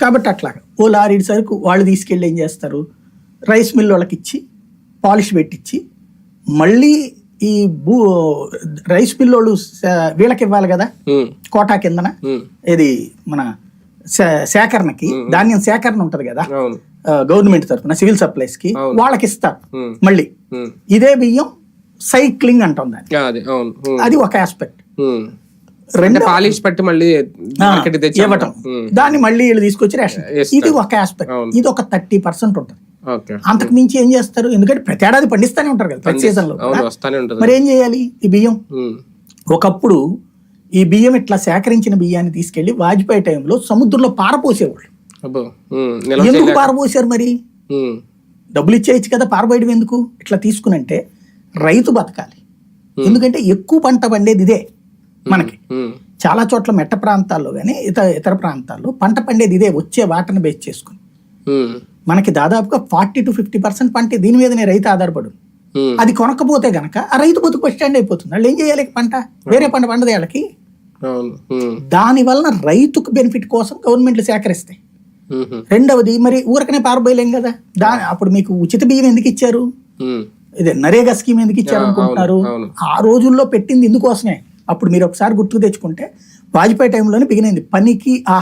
కాబట్టి అట్లా ఓ లారీ సరుకు వాళ్ళు తీసుకెళ్ళి ఏం చేస్తారు? రైస్ మిల్ వాళ్ళకి ఇచ్చి పాలిష్ పెట్టించి మళ్ళీ ఈ భూ రైస్ మిల్ వాళ్ళు వీళ్ళకి ఇవ్వాలి కదా? కోటా కిందన? ఇది మన సేకరణకి ధాన్యం సేకరణ ఉంటది కదా? గవర్నమెంట్ తరఫున సివిల్ సప్లైస్కి. వాళ్ళకి ఇస్తారు మళ్ళీ ఇదే బియ్యం సైక్లింగ్ అంటాం దాన్ని. ఆ, అది. ఒక ఆస్పెక్ట్. రెండు పాలిష్ పట్టి మళ్ళీ ఇవ్వటం. దాన్ని మళ్ళీ వీళ్ళు తీసుకొచ్చి రేషన్. ఇది ఒక ఆస్పెక్ట్. ఇది ఒక థర్టీ పర్సెంట్ ఉంటుంది. అంతకు మించి ఏం చేస్తారు? ఎందుకంటే ప్రతి ఏడాది పండిస్తానే ఉంటారు కదా ప్రతి సీజన్లో మరి ఏం చేయాలి? ఈ బియ్యం. ఒకప్పుడు ఈ బియ్యం ఇట్లా సేకరించిన బియ్యాన్ని తీసుకెళ్ళి వాజ్పేయి టైంలో సముద్రంలో పారపోసేవాళ్ళు. ఎందుకు పారపోసారు మరి? డబ్బులు ఇచ్చేయచ్చు కదా పారబోయడం ఎందుకు? ఇట్లా తీసుకునంటే రైతు బతకాలి. ఎందుకంటే ఎక్కువ పంట పండేది ఇదే మనకి. చాలా చోట్ల మెట్ట ప్రాంతాల్లో కానీ ఇతర ఇతర ప్రాంతాల్లో పంట పండేది ఇదే వచ్చే వాటను బేస్ చేసుకుని. మనకి దాదాపుగా ఫార్టీ టు ఫిఫ్టీ పర్సెంట్ పంట దీని మీదనే రైతు ఆధారపడు. అది కొనకపోతే గనక ఆ రైతు బతుకు స్టాండ్ అయిపోతుంది. వాళ్ళు ఏం చేయాలి పంట? వేరే పంట పండదు వాళ్ళకి. దాని వలన రైతుకు బెనిఫిట్ కోసం గవర్నమెంట్లు సేకరిస్తాయి. రెండవది మరి ఊరకనే పారబోయలేం కదా? దాని అప్పుడు మీకు ఉచిత బియ్యం ఎందుకు ఇచ్చారు? ఇదే నరేగా స్కీమ్ ఎందుకు ఇచ్చారు అనుకుంటున్నారు. ఆ రోజుల్లో పెట్టింది ఇందుకోసమే. అప్పుడు మీరు ఒకసారి గుర్తుకు తెచ్చుకుంటే వాజ్పేయి టైంలోనే బిగినైంది పనికి ఆహారం